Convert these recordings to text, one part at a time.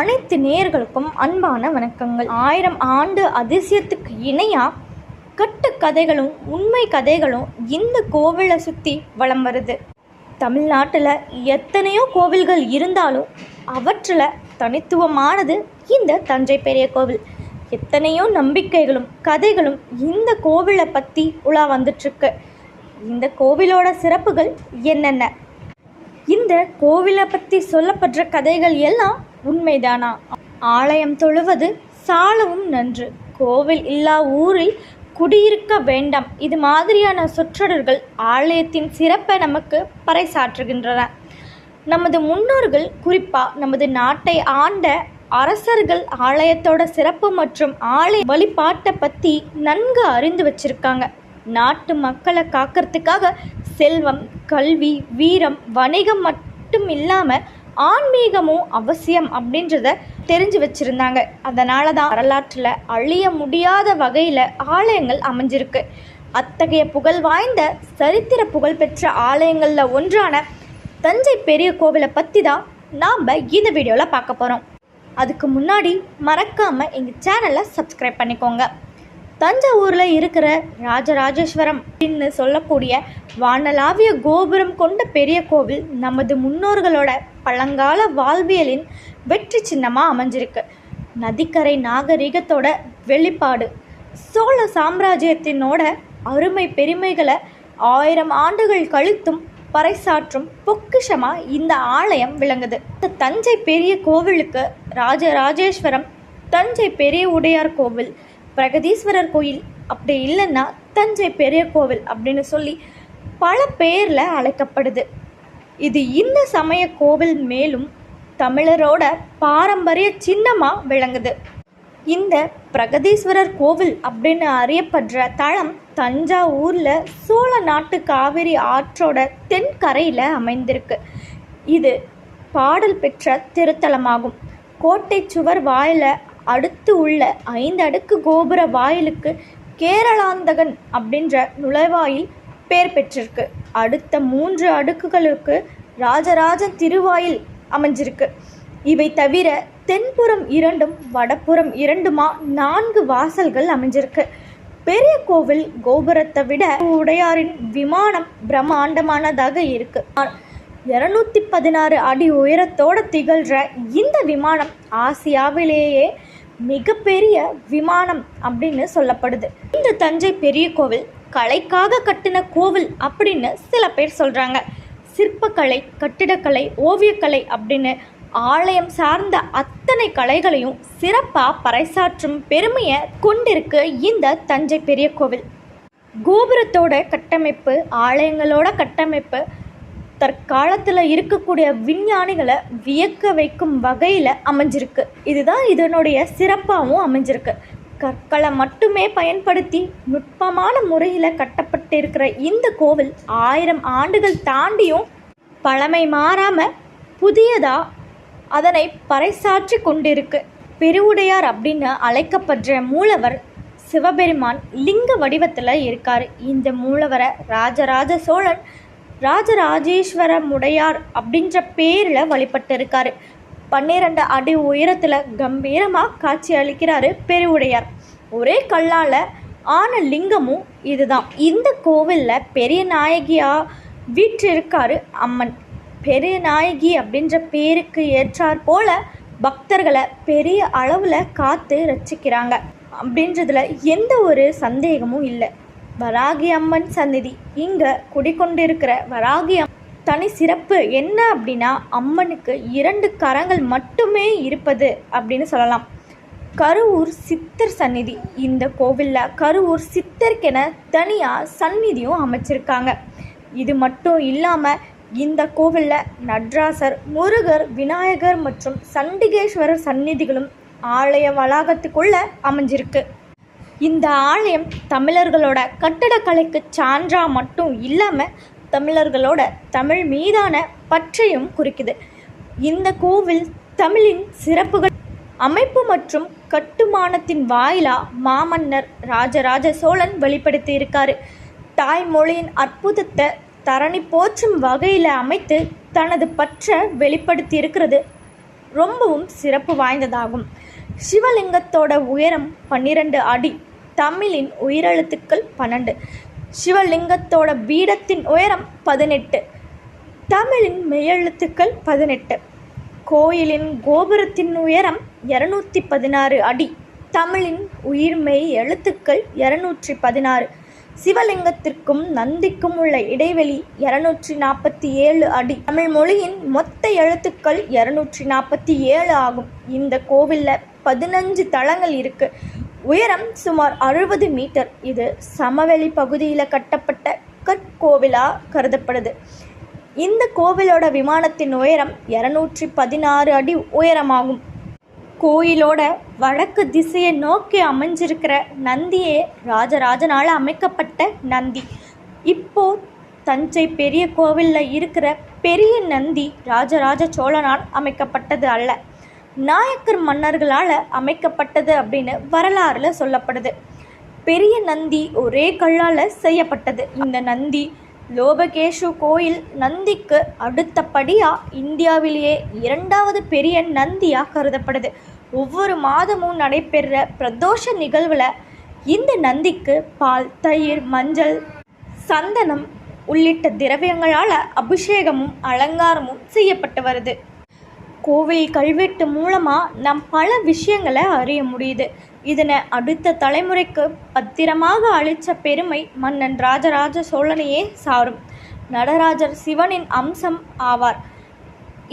அனைத்து நேயர்களுக்கும் அன்பான வணக்கங்கள். ஆயிரம் ஆண்டு அதிசயத்துக்கு இணையாக கட்டு கதைகளும் உண்மை கதைகளும் இந்த கோவிலை சுற்றி வளம் வருது. தமிழ்நாட்டில் எத்தனையோ கோவில்கள் இருந்தாலும் அவற்றில் தனித்துவமானது இந்த தஞ்சை பெரிய கோவில். எத்தனையோ நம்பிக்கைகளும் கதைகளும் இந்த கோவிலை பற்றி உலா வந்துட்டுருக்கு இந்த கோவிலோட சிறப்புகள் என்னென்ன? இந்த கோவிலை பற்றி சொல்லப்படுற கதைகள் எல்லாம் உண்மைதானா? ஆலயம் தொழுவது சாலவும் நன்று. கோவில் இல்லா ஊரில் குடியிருக்க வேண்டாம். இது மாதிரியான சொற்றொடர்கள் ஆலயத்தின் சிறப்பை நமக்கு பறைசாற்றுகின்றன. நமது முன்னோர்கள் குறிப்பாக நமது நாட்டை ஆண்ட அரசர்கள் ஆலயத்தோட சிறப்பு மற்றும் ஆலய வழிபாட்டை பற்றி நன்கு அறிந்து வச்சிருக்காங்க. நாட்டு மக்களை காக்கிறதுக்காக செல்வம் கல்வி வீரம் வணிகம் மட்டும் இல்லாமல் ஆன்மீகமும் அவசியம் அப்படின்றத தெரிஞ்சு வச்சுருந்தாங்க. அதனால தான் வரலாற்றில் அழிய முடியாத வகையில் ஆலயங்கள் அமைஞ்சிருக்கு. அத்தகைய புகழ் வாய்ந்த சரித்திர புகழ்பெற்ற ஆலயங்களில் ஒன்றான தஞ்சை பெரிய கோவிலை பற்றி தான் நாம் இந்த வீடியோவில் பார்க்க போகிறோம் அதுக்கு முன்னாடி மறக்காமல் எங்கள் சேனலை சப்ஸ்கிரைப் பண்ணிக்கோங்க. தஞ்சாவூரில் இருக்கிற ராஜராஜேஸ்வரம் அப்படின்னு சொல்லக்கூடிய வானலாவிய கோபுரம் கொண்ட பெரிய கோவில் நமது முன்னோர்களோட பழங்கால வாழ்வியலின் வெற்றி சின்னமாக அமைஞ்சிருக்கு. நதிக்கரை நாகரிகத்தோட வெளிப்பாடு சோழ சாம்ராஜ்யத்தினோட அருமை பெருமைகளை ஆயிரம் ஆண்டுகள் கழித்தும் பறைசாற்றும் பொக்கிஷமாக இந்த ஆலயம் விளங்குது. இந்த தஞ்சை பெரிய கோவிலுக்கு ராஜராஜேஸ்வரம் தஞ்சை பெரிய உடையார் கோவில் பிரகதீஸ்வரர் கோயில் அப்படி இல்லைன்னா தஞ்சை பெரிய கோவில் அப்படின்னு சொல்லி பல பேரில் அழைக்கப்படுது. இது இந்த சமய கோவில் மேலும் தமிழரோட பாரம்பரிய சின்னமாக விளங்குது. இந்த பிரகதீஸ்வரர் கோவில் அப்படின்னு அறியப்படுற தளம் தஞ்சாவூரில் சோழ நாட்டு காவிரி ஆற்றோட தென்கரையில் அமைந்திருக்கு. இது பாடல் பெற்ற திருத்தலமாகும். கோட்டை சுவர் வாயில அடுத்து உள்ள ஐந்து அடுக்கு கோபுர வாயிலுக்கு கேரளாந்தகன் அப்படின்ற நுழைவாயில் பேர் பெற்றிருக்கு. அடுத்த மூன்று அடுக்குகளுக்கு ராஜராஜன் திருவாயில் அமைஞ்சிருக்கு. இவை தவிர தென்புறம் இரண்டும் வடப்புறம் இரண்டுமா நான்கு வாசல்கள் அமைஞ்சிருக்கு. பெரிய கோவில் கோபுரத்தை விட உடையாரின் விமானம் பிரம்மாண்டமானதாக இருக்கு. இருநூத்தி பதினாறு அடி உயரத்தோட திகழ்கிற இந்த விமானம் ஆசியாவிலேயே மிகப்பெரிய விமானம் அப்படின்னு சொல்லப்படுது. இந்த தஞ்சை பெரிய கோவில் கலைக்காக கட்டின கோவில் அப்படின்னு சில பேர் சொல்கிறாங்க சிற்பக்கலை கட்டிடக்கலை ஓவியக்கலை அப்படின்னு ஆலயம் சார்ந்த அத்தனை கலைகளையும் சிறப்பாக பறைசாற்றும் பெருமையை கொண்டிருக்கு இந்த தஞ்சை பெரிய கோவில். கோபுரத்தோட கட்டமைப்பு ஆலயங்களோட கட்டமைப்பு தற்காலத்தில் இருக்கக்கூடிய விஞ்ஞானிகளை வியக்க வைக்கும் வகையில் அமைஞ்சிருக்கு. இதுதான் இதனுடைய சிறப்பாகவும் அமைஞ்சிருக்கு. கற்களை மட்டுமே பயன்படுத்தி நுட்பமான முறையில் கட்டப்பட்டிருக்கிற இந்த கோவில் ஆயிரம் ஆண்டுகள் தாண்டியும் பழமை மாறாமல் புதியதாக அதனை பறைசாற்றி கொண்டிருக்கு. பெருவுடையார் அப்படின்னு அழைக்கப்படுற மூலவர் சிவபெருமான் லிங்க வடிவத்தில் இருக்கார். இந்த மூலவரை ராஜராஜ சோழன் ராஜராஜேஸ்வரமுடையார் அப்படின்ற பேரில் வழிபட்டு இருக்காரு பன்னிரெண்டு அடி உயரத்தில் கம்பீரமாக காட்சி அளிக்கிறாரு பெருவுடையார். ஒரே கல்லால் ஆன லிங்கமும் இதுதான். இந்த கோவிலில் பெரிய நாயகியாக வீற்றிருக்காரு அம்மன். பெரிய நாயகி அப்படின்ற பேருக்கு ஏற்றாற் போல பக்தர்களை பெரிய அளவில் காத்து ரசிக்கிறாங்க. அப்படின்றதுல எந்த ஒரு சந்தேகமும் இல்லை. வராகி அம்மன் சந்நிதி. இங்கே குடிக்கொண்டிருக்கிற வராகி அம் தனி சிறப்பு என்ன அப்படின்னா அம்மனுக்கு இரண்டு கரங்கள் மட்டுமே இருப்பது அப்படின்னு சொல்லலாம். கருவூர் சித்தர் சந்நிதி. இந்த கோவிலில் கருவூர் சித்தருக்கென தனியாக சந்நிதியும் அமைச்சிருக்காங்க. இது மட்டும் இல்லாமல் இந்த கோவிலில் நட்ராசர் முருகர் விநாயகர் மற்றும் சண்டிகேஸ்வரர் சந்நிதிகளும் ஆலய வளாகத்துக்குள்ளே அமைஞ்சிருக்கு. இந்த ஆலயம் தமிழர்களோட கட்டடக்கலைக்கு சான்றா மட்டும் இல்லாமல் தமிழர்களோட தமிழ் மீதான பற்றையும் குறிக்குது. இந்த கோவில் தமிழின் சிறப்புகள் அமைப்பு மற்றும் கட்டுமானத்தின் வாயிலா மாமன்னர் ராஜராஜ சோழன் வெளிப்படுத்தி இருக்காரு தாய்மொழியின் அற்புதத்தை தரணி போற்றும் வகையில் அமைத்து தனது பற்றை வெளிப்படுத்தி இருக்கிறது ரொம்பவும் சிறப்பு வாய்ந்ததாகும். சிவலிங்கத்தோட உயரம் பன்னிரண்டு அடி. தமிழின் உயிரெழுத்துக்கள் பன்னெண்டு. சிவலிங்கத்தோட பீடத்தின் உயரம் பதினெட்டு. தமிழின் மெய்யெழுத்துக்கள் பதினெட்டு. கோயிலின் கோபுரத்தின் உயரம் இரநூத்தி பதினாறு அடி. தமிழின் உயிர்மெய் எழுத்துக்கள் இரநூற்றி பதினாறு. சிவலிங்கத்திற்கும் நந்திக்கும் உள்ள இடைவெளி இரநூற்றி நாற்பத்தி ஏழு அடி. தமிழ் மொழியின் மொத்த எழுத்துக்கள் இரநூற்றி நாற்பத்தி ஏழு ஆகும். இந்த கோவிலில் பதினஞ்சு தளங்கள் இருக்குது உயரம் சுமார் அறுபது மீட்டர். இது சமவெளி பகுதியில் கட்டப்பட்ட கற்கோவிலாக கருதப்படுது. இந்த கோவிலோட விமானத்தின் உயரம் இரநூற்றி பதினாறு அடி உயரமாகும். கோயிலோட வடக்கு திசையை நோக்கி அமைஞ்சிருக்கிற நந்தியே ராஜராஜனால் அமைக்கப்பட்ட நந்தி. இப்போ தஞ்சை பெரிய கோவிலில் இருக்கிற பெரிய நந்தி ராஜராஜ சோழனால் அமைக்கப்பட்டது அல்ல. நாயக்கர் மன்னர்களால் அமைக்கப்பட்டது அப்படின்னு வரலாறுல சொல்லப்படுது. பெரிய நந்தி ஒரே கல்லால் செய்யப்பட்டது. இந்த நந்தி லோபகேஷு கோயில் நந்திக்கு அடுத்தபடியாக இந்தியாவிலேயே இரண்டாவது பெரிய நந்தியாக கருதப்படுது. ஒவ்வொரு மாதமும் நடைபெறுற பிரதோஷ நிகழ்வில் இந்த நந்திக்கு பால் தயிர் மஞ்சள் சந்தனம் உள்ளிட்ட திரவியங்களால் அபிஷேகமும் அலங்காரமும் செய்யப்பட்டு வருது. கோவில் கல்வெட்டு மூலமாக நாம் பல விஷயங்களை அறிய முடியுது. இதனை அடுத்த தலைமுறைக்கு பத்திரமாக அளித்த பெருமை மன்னன் ராஜராஜ சோழனையே சாரும். நடராஜர் சிவனின் அம்சம் ஆவார்.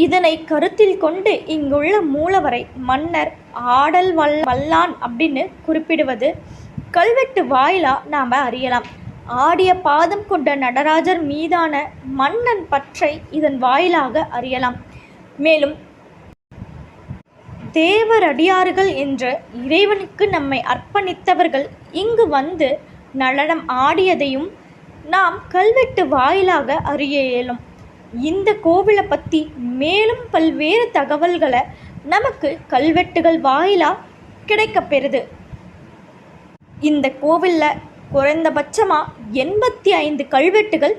இதனை கருத்தில் கொண்டு இங்குள்ள மூலவரை மன்னர் ஆடல் வல் வல்லான் அப்படின்னு குறிப்பிடுவது கல்வெட்டு வாயிலாக நாம் அறியலாம். ஆடிய பாதம் கொண்ட நடராஜர் மீதான மன்னன் பற்றை இதன் வாயிலாக அறியலாம். மேலும் தேவரடியார்கள் என்ற இறைவனுக்கு நம்மை அர்ப்பணித்தவர்கள் இங்கு வந்து நடனம் ஆடியதையும் நாம் கல்வெட்டு வாயிலாக அறிய இயலும். இந்த கோவிலை பற்றி மேலும் பல்வேறு தகவல்களை நமக்கு கல்வெட்டுகள் வாயிலாக கிடைக்கப்பெறுது இந்த கோவிலில் குறைந்தபட்சமாக எண்பத்தி ஐந்து கல்வெட்டுகள்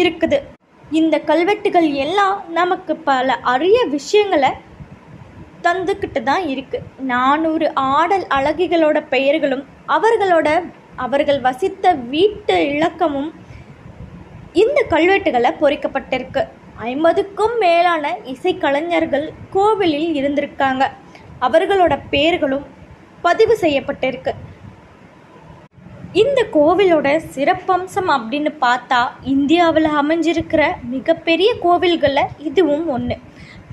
இருக்குது. இந்த கல்வெட்டுகள் எல்லாம் நமக்கு பல அரிய விஷயங்களை தந்துக்கிட்டு தான் இருக்குது நானூறு ஆடல் அழகிகளோட பெயர்களும் அவர்களோட அவர்கள் வசித்த வீட்டு இலக்கமும் இந்த கல்வெட்டுகளை பொறிக்கப்பட்டிருக்கு. ஐம்பதுக்கும் மேலான இசைக்கலைஞர்கள் கோவிலில் இருந்திருக்காங்க. அவர்களோட பெயர்களும் பதிவு செய்யப்பட்டிருக்கு. இந்த கோவிலோட சிறப்பம்சம் அப்படின்னு பார்த்தா இந்தியாவில் அமைஞ்சிருக்கிற மிகப்பெரிய கோவில்களில் இதுவும் ஒன்று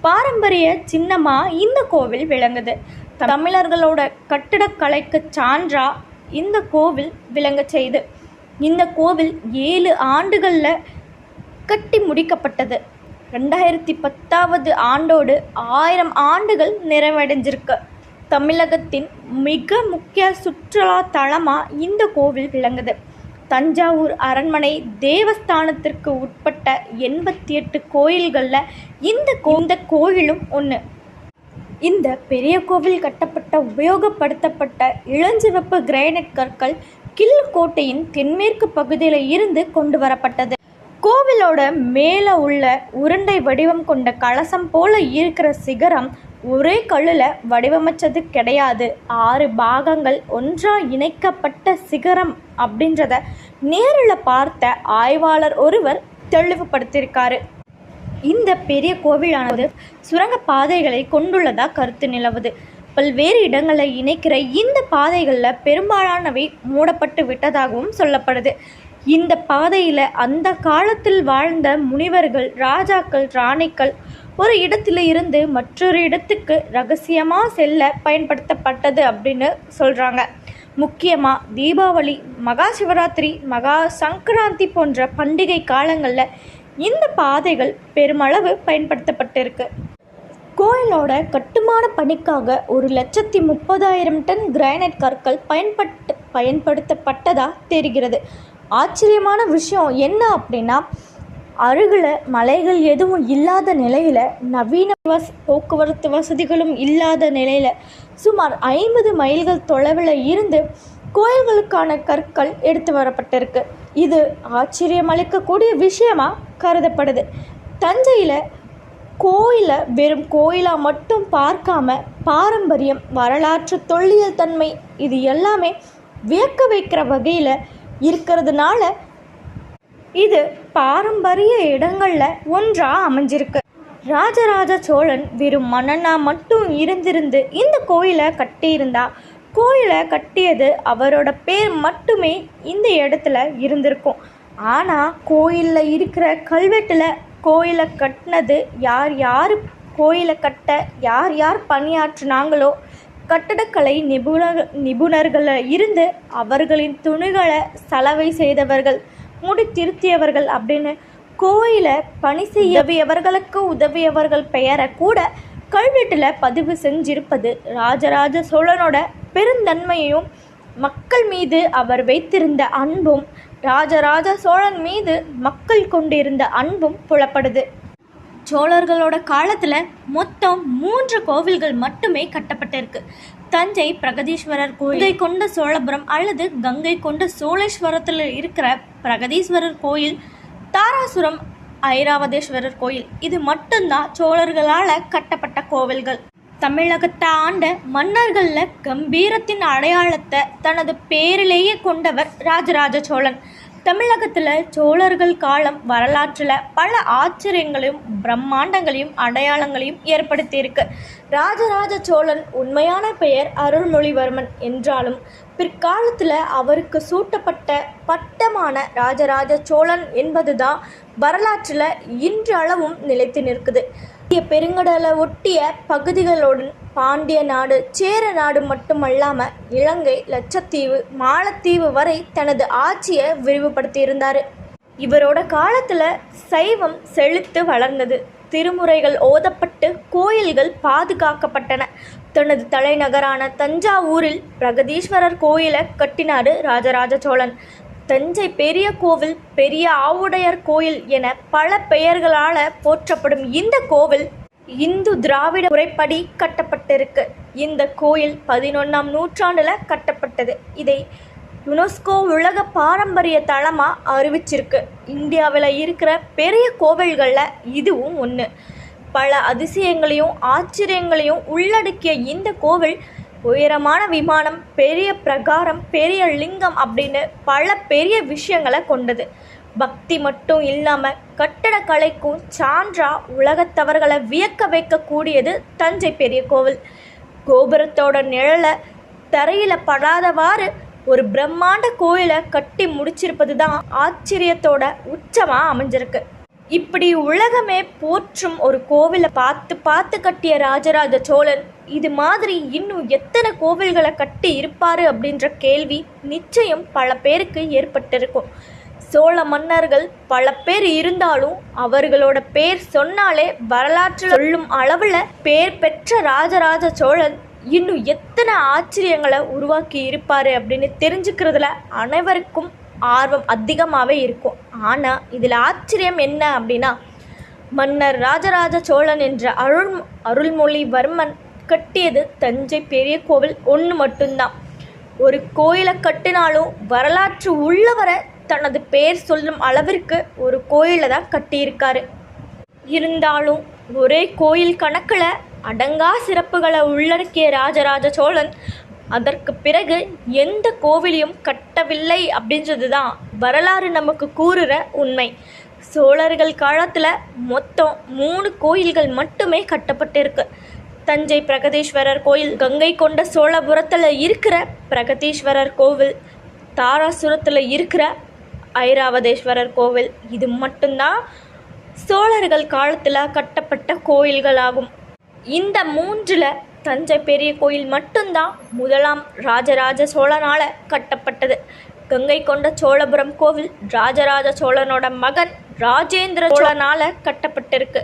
பாரம்பரிய சின்னமாக இந்த கோவில் விளங்குது. தமிழர்களோட கட்டிடக்கலைக்கு சான்றா இந்த கோவில் விளங்க செய்து. இந்த கோவில் ஏழு ஆண்டுகளில் கட்டி முடிக்கப்பட்டது. ரெண்டாயிரத்தி பத்தாவது ஆண்டோடு ஆயிரம் ஆண்டுகள் நிறைவடைஞ்சிருக்கு. தமிழகத்தின் மிக முக்கிய சுற்றுலா தலமாக இந்த கோவில் விளங்குது. தஞ்சாவூர் அரண்மனை தேவஸ்தானத்திற்கு உட்பட்ட எண்பத்தி எட்டு கோயில்களில் இந்த இந்த கோயிலும் ஒன்று இந்த பெரிய கோவில் கட்டப்பட்ட உபயோகப்படுத்தப்பட்ட இளஞ்சிவப்பு கிரைனைட் கற்கள் கில் கோட்டையின் தென்மேற்கு பகுதியில் இருந்து கொண்டு வரப்பட்டது. கோவிலோட மேலே உள்ள உருண்டை வடிவம் கொண்ட கலசம் போல இருக்கிற சிகரம் ஒரே கல்லில் வடிவமைச்சது கிடையாது. ஆறு பாகங்கள் ஒன்றாக இணைக்கப்பட்ட சிகரம் அப்படின்றத நேரில் பார்த்த ஆய்வாளர் ஒருவர் தெளிவுபடுத்தியிருக்காரு. இந்த பெரிய கோவிலானது சுரங்க பாதைகளை கொண்டுள்ளதாக கருத்து நிலவுது. பல்வேறு இடங்களை இணைக்கிற இந்த பாதைகளில் பெரும்பாலானவை மூடப்பட்டு விட்டதாகவும் சொல்லப்படுது. இந்த பாதையில் அந்த காலத்தில் வாழ்ந்த முனிவர்கள் ராஜாக்கள் ராணிக்கள் ஒரு இடத்துல இருந்து மற்றொரு இடத்துக்கு ரகசியமாக செல்ல பயன்படுத்தப்பட்டது அப்படின்னு சொல்கிறாங்க முக்கியமாக தீபாவளி மகா சிவராத்திரி மகா சங்கராந்தி போன்ற பண்டிகை காலங்களில் இந்த பாதைகள் பெருமளவு பயன்படுத்தப்பட்டிருக்கு. கோயிலோட கட்டுமான பணிக்காக ஒரு லட்சத்தி முப்பதாயிரம் டன் கிரானைட் கற்கள் பயன்பட்டு பயன்படுத்தப்பட்டதாக தெரிகிறது. ஆச்சரியமான விஷயம் என்ன அப்படின்னா அருகில் மலைகள் எதுவும் இல்லாத நிலையில் நவீன வச போக்குவரத்து வசதிகளும் இல்லாத நிலையில் சுமார் ஐம்பது மைல்கள் தொலைவில் இருந்து கோயில்களுக்கான கற்கள் எடுத்து வரப்பட்டிருக்கு. இது ஆச்சரியம் அளிக்கக்கூடிய விஷயமாக கருதப்படுது. தஞ்சையில் கோயிலை வெறும் கோயிலாக மட்டும் பார்க்காம பாரம்பரியம் வரலாற்று தொல்லியல் தன்மை இது எல்லாமே வியக்க வைக்கிற வகையில் இருக்கிறதுனால இது பாரம்பரிய இடங்களில் ஒன்றாக அமைஞ்சிருக்கு. ராஜராஜ சோழன் வெறும் மன்னனா மட்டும் இருந்திருந்து இந்த கோயிலை கட்டியிருந்தா. கோயிலை கட்டியது அவரோட பேர் மட்டுமே இந்த இடத்துல இருந்திருக்கும். ஆனால் கோயிலில் இருக்கிற கல்வெட்டில் கோயிலை கட்டினது யார் யார் கோயிலை கட்ட யார் யார் பணியாற்றினாங்களோ கட்டடக்கலை நிபுணர் நிபுணர்களில் இருந்து அவர்களின் துணிகளை சலவை செய்தவர்கள் முடி திருத்தியவர்கள் அப்படின்னு கோயிலை பணி செய்யவியவர்களுக்கு உதவியவர்கள் பெயரை கூட கல்வெட்டில் பதிவு செஞ்சிருப்பது ராஜராஜ சோழனோட பெருந்தன்மையையும் மக்கள் மீது அவர் வைத்திருந்த அன்பும் ராஜராஜ சோழன் மீது மக்கள் கொண்டிருந்த அன்பும் புலப்படுது. சோழர்களோட காலத்தில் மொத்தம் மூன்று கோவில்கள் மட்டுமே கட்டப்பட்டிருக்கு. தஞ்சை பிரகதீஸ்வரர் கோயில். கொண்ட சோழபுரம் அல்லது கங்கை கொண்ட சோழேஸ்வரத்தில் இருக்கிற பிரகதீஸ்வரர் கோயில் தாராசுரம் ஐராவதேஸ்வரர் கோயில். இது மட்டும்தான் சோழர்களால் கட்டப்பட்ட கோவில்கள். தமிழகத்தை ஆண்ட மன்னர்களில் கம்பீரத்தின் அடையாளத்தை தனது பேரிலேயே கொண்டவர் ராஜராஜ சோழன். தமிழகத்தில் சோழர்கள் காலம் வரலாற்றில் பல ஆச்சரியங்களையும் பிரம்மாண்டங்களையும் அடையாளங்களையும் ஏற்படுத்தியிருக்கு. ராஜராஜ சோழன் உண்மையான பெயர் அருள்மொழிவர்மன் என்றாலும் பிற்காலத்தில் அவருக்கு சூட்டப்பட்ட பட்டமான ராஜராஜ சோழன் என்பதுதான் வரலாற்றில் இன்றளவும் நிலைத்து நிற்குது. இந்திய பெருங்கடலை ஒட்டிய பகுதிகளுடன் பாண்டிய நாடு சேர நாடு மட்டுமல்லாமல் இலங்கை லட்சத்தீவு மாலத்தீவு வரை தனது ஆட்சியை விரிவுபடுத்தியிருந்தார். இவரோட காலத்தில் சைவம் செழித்து வளர்ந்தது. திருமுறைகள் ஓதப்பட்டு கோயில்கள் பாதுகாக்கப்பட்டன. தனது தலைநகரான தஞ்சாவூரில் பிரகதீஸ்வரர் கோயிலை கட்டினார் ராஜராஜ சோழன். தஞ்சை பெரிய கோவில் பெரிய ஆவுடையர் கோயில் என பல பெயர்களால் போற்றப்படும் இந்த கோவில் இந்து திராவிட முறைப்படி கட்டப்பட்டிருக்கு. இந்த கோயில் பதினொன்றாம் நூற்றாண்டில் கட்டப்பட்டது. இதை யுனெஸ்கோ உலக பாரம்பரிய தளமாக அறிவிச்சிருக்கு. இந்தியாவில் இருக்கிற பெரிய கோவில்களில் இதுவும் ஒன்று பல அதிசயங்களையும் ஆச்சரியங்களையும் உள்ளடக்கிய இந்த கோவில் உயரமான விமானம் பெரிய பிரகாரம் பெரிய லிங்கம் அப்படின்னு பல பெரிய விஷயங்களை கொண்டது. பக்தி மட்டும் இல்லாமல் கட்டடக்கலைக்கும் சான்றா உலகத்தவர்களை வியக்க வைக்கக்கூடியது தஞ்சை பெரிய கோவில். கோபுரத்தோட நிழலை தரையில் படாதவாறு ஒரு பிரம்மாண்ட கோயிலை கட்டி முடிச்சிருப்பது தான் ஆச்சரியத்தோட உச்சமாக அமைஞ்சிருக்கு. இப்படி உலகமே போற்றும் ஒரு கோவிலை பார்த்து பார்த்து கட்டிய ராஜராஜ சோழன் இது மாதிரி இன்னும் எத்தனை கோவில்களை கட்டி இருப்பார் அப்படின்ற கேள்வி நிச்சயம் பல பேருக்கு ஏற்பட்டிருக்கும். சோழ மன்னர்கள் பல பேர் இருந்தாலும் அவர்களோட பேர் சொன்னாலே வரலாற்றில் சொல்லும் அளவில் பேர் பெற்ற ராஜராஜ சோழன் இன்னும் எத்தனை ஆச்சரியங்களை உருவாக்கி இருப்பார் அப்படின்னு தெரிஞ்சுக்கிறதுல அனைவருக்கும் ஆர்வம் அதிகமாகவே இருக்கும். ஆனால் இதில் ஆச்சரியம் என்ன அப்படின்னா மன்னர் ராஜராஜ சோழன் என்ற அருள் அருள்மொழிவர்மன் கட்டியது தஞ்சை பெரிய கோவில் ஒன்று மட்டும்தான். ஒரு கோயிலை கட்டினாலும் வரலாற்று உள்ளவரை தனது பெயர் சொல்லும் அளவிற்கு ஒரு கோயிலை தான் கட்டியிருக்காரு. இருந்தாலும் ஒரே கோயில் கணக்கில் அடங்கா சிறப்புகளை உள்ளடக்கிய ராஜராஜ சோழன் அதற்கு பிறகு எந்த கோவிலையும் கட்டவில்லை அப்படின்றது தான் வரலாறு நமக்கு கூறுகிற உண்மை. சோழர்கள் காலத்தில் மொத்தம் மூணு கோயில்கள் மட்டுமே கட்டப்பட்டிருக்கு. தஞ்சை பிரகதீஸ்வரர் கோயில் கங்கை கொண்ட சோழபுரத்தில் இருக்கிற பிரகதீஸ்வரர் கோவில் தாராசுரத்தில் இருக்கிற ஐராவதேஸ்வரர் கோவில் இது மட்டும்தான் சோழர்கள் காலத்தில் கட்டப்பட்ட கோயில்களாகும். இந்த மூன்றில் தஞ்சை பெரிய கோயில் மட்டும்தான் முதலாம் ராஜராஜ சோழனால் கட்டப்பட்டது. கங்கை கொண்ட சோழபுரம் கோவில் ராஜராஜ சோழனோட மகன் ராஜேந்திர சோழனால் கட்டப்பட்டிருக்கு.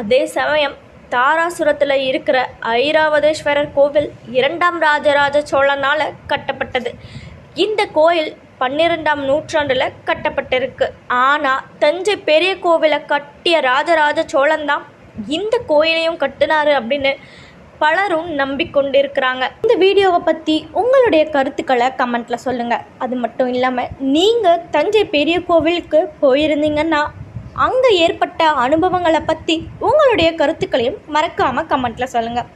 அதே சமயம் தாராசுரத்தில் இருக்கிற ஐராவதேஸ்வரர் கோவில் இரண்டாம் ராஜராஜ சோழனால் கட்டப்பட்டது. இந்த கோயில் பன்னிரெண்டாம் நூற்றாண்டில் கட்டப்பட்டிருக்கு. ஆனால் தஞ்சை பெரிய கோவிலை கட்டிய ராஜராஜ சோழன் தான் இந்த கோயிலையும் கட்டினாரு அப்படின்னு பலரும் நம்பிக்கொண்டிருக்கிறாங்க. இந்த வீடியோவை பற்றி உங்களுடைய கருத்துக்களை கமெண்ட்டில் சொல்லுங்கள் அது மட்டும் இல்லாமல் நீங்கள் தஞ்சை பெரிய கோவிலுக்கு போயிருந்தீங்கன்னா அங்கே ஏற்பட்ட அனுபவங்களை பற்றி உங்களுடைய கருத்துக்களையும் மறக்காமல் கமெண்ட்டில் சொல்லுங்கள்